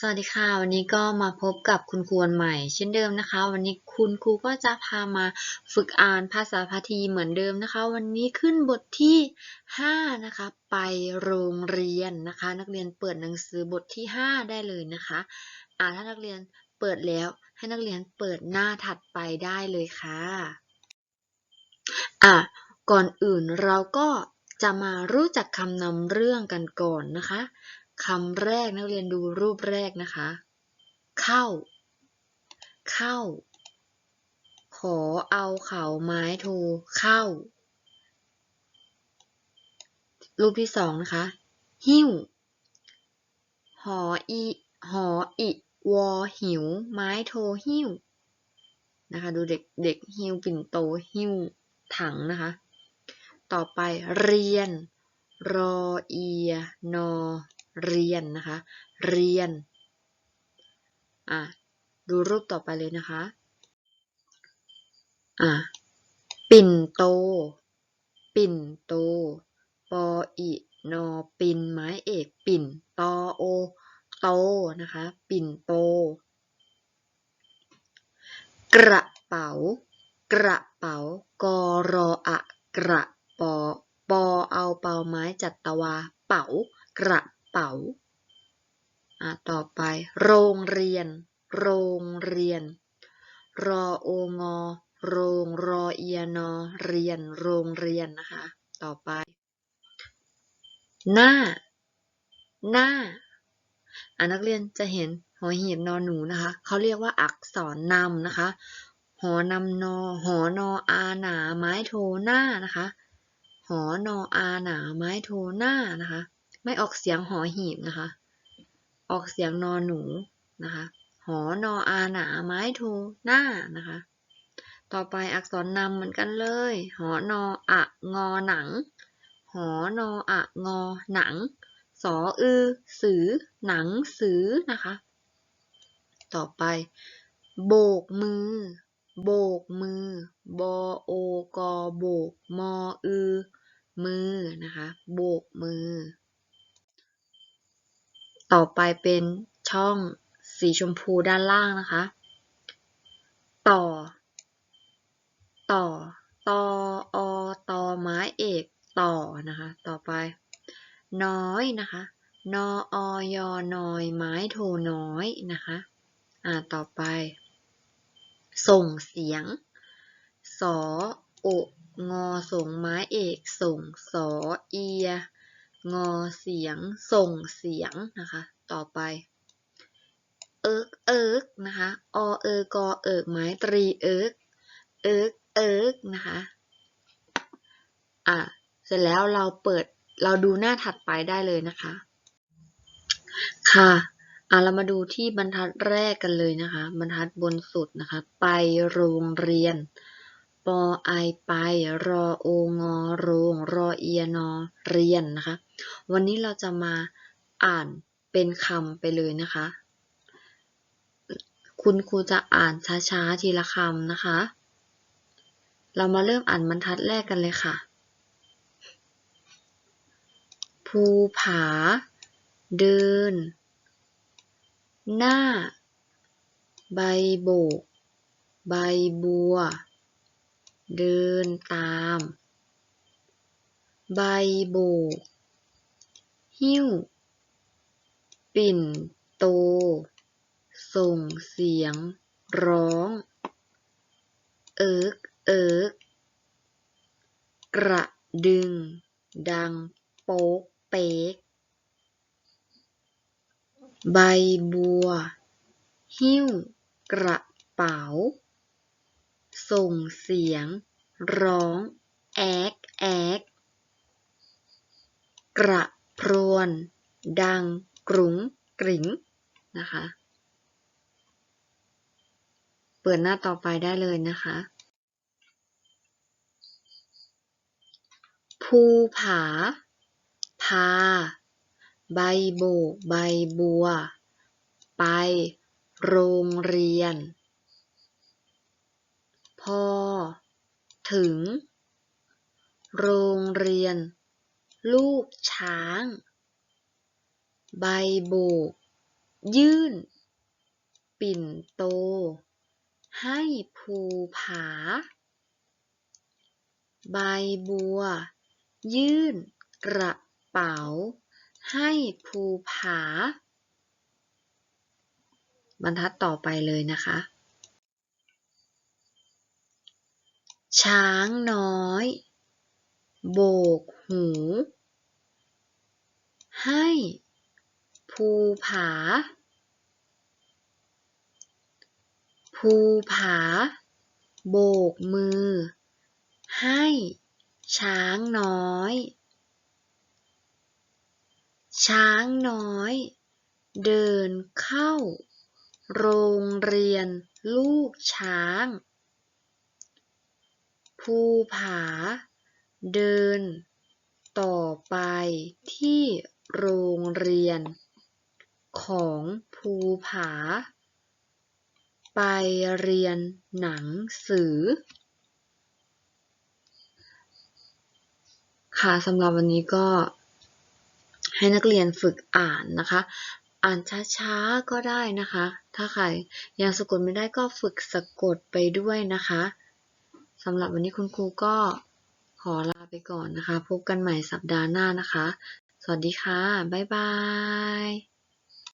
สวัสดีค่ะ วันนี้ก็มาพบกับคุณครูนใหม่ เช่นเดิมนะคะ วันนี้คุณครูก็จะพามาฝึกอ่านภาษาพาทีเหมือนเดิมนะคะ วันนี้ขึ้นบทที่ 5 นะคะ ไปโรงเรียนนะคะ นักเรียนเปิดหนังสือบทที่ 5 ได้เลยนะคะอ่าถ้านักเรียนเปิดแล้วให้นักเรียนเปิดหน้าถัดไปได้เลยค่ะอะก่อนอื่นเราก็จะมารู้จักคำนำเรื่องกันก่อนนะคะ คำแรกนักเรียนดูรูปแรกนะคะ เข้า เข้า ขอเอาเข่าไม้โทเข้า รูปที่สองนะคะ หิ้ว หออีหออิวอหิว ไม้โทหิ้วนะคะ ดูเด็กเด็กหิ้วปิ่นโตหิ้วถังนะคะ ต่อไปเรียน รอเอียนอ เรียนนะคะ เรียน อะ ดูรูปต่อไปเลยนะคะ อะ ปิ่นโต ปิ่นโต ปออินอปิ่นไม้เอก ปิ่น ตอโอ โต นะคะ ปิ่นโต กระเป๋า กระเป๋า กอรออะ กระปอปอเอาเป่าไม้จัตวา เป๋ากระ เป๋าต่อไป โรงเรียน โรงเรียน รอโองอ โรงรอเอียนอ เรียน โรงเรียนนะคะ ต่อไป หน้า หน้าอะนักเรียนจะเห็นหอหีบนอนหนูนะคะ เขาเรียกว่าอักษรนำนะคะ หอนำนอ หอนออาหนาไม้โทหน้านะคะ หอนออาหนาไม้โทหน้านะคะ ไม่ออกเสียงหอหีบนะคะ ออกเสียงนอนหนูนะคะ หอนออาหนาไม้โทหน้านะคะ ต่อไปอักษรนำเหมือนกันเลย หอนออะงอหนัง หอนออะงอหนัง สออือ สือ หนังสือนะคะ ต่อไป โบกมือ โบกมือ บอโอกอโบก มออือมือนะคะ โบกมือ ต่อไปเป็นช่องสีชมพูด้านล่างนะคะ ต่อ ต่อ ตออตอไม้เอกต่อนะคะ ต่อไป น้อยนะคะ นออยน้อยไม้โทน้อยนะคะ อ่า ต่อไป ส่งเสียง สอโองอส่งไม้เอก ส่งสอเอีย งอเสียง ส่งเสียงนะคะ ต่อไป เอิกเอิกนะคะ อเอกอเอิกไม้ตรีเอิกเอิกเอิกนะคะ อะ เสร็จแล้วเราเปิด เราดูหน้าถัดไปได้เลยนะคะ ค่ะ อะ เรามาดูที่บรรทัดแรกกันเลยนะคะ บรรทัดบนสุดนะคะ ไปโรงเรียน ปอไอไป รอโองอโรง รอเอียนอเรียนนะคะ วันนี้เราจะมาอ่านเป็นคำไปเลยนะคะ คุณครูจะอ่านช้าๆทีละคำนะคะ เรามาเริ่มอ่านบรรทัดแรกกันเลยค่ะ ภูผา เดิน หน้า ใบโบก ใบบัว เดินตาม ใบโบก หิ้ว ปิ่นโต ส่งเสียง ร้อง เอิกเอิกกระดึง ดัง โป๊กเป๊ก ใบบัว หิ้ว กระเป๋า ส่งเสียง ร้อง แอกแอกกระพรวน ดัง กรุงกริ๋งนะคะ เปิดหน้าต่อไปได้เลยนะคะ ภูผา พา ใบโบก ใบบัว ไป โรงเรียน อ ถึง โรงเรียน ลูกช้าง ใบโบก ยื่น ปิ่นโต ให้ภูผา ใบบัว ยื่นกระเป๋า ให้ภูผา บรรทัดต่อไปเลยนะคะ ช้างน้อย โบกหู ให้ภูผา ภูผา โบกมือ ให้ช้างน้อย ช้างน้อย เดินเข้า โรงเรียนลูกช้าง ภูผา เดิน ต่อไปที่โรงเรียน ของภูผา ไปเรียนหนังสือ ค่ะสำหรับวันนี้ก็ให้นักเรียนฝึกอ่านนะคะ อ่านช้าๆก็ได้นะคะ ถ้าใครยังสะกดไม่ได้ก็ฝึกสะกดไปด้วยนะคะ สำหรับวันนี้คุณครูก็ขอลาไปก่อนนะคะ พบกันใหม่สัปดาห์หน้านะคะ สวัสดีค่ะ บ๊ายบาย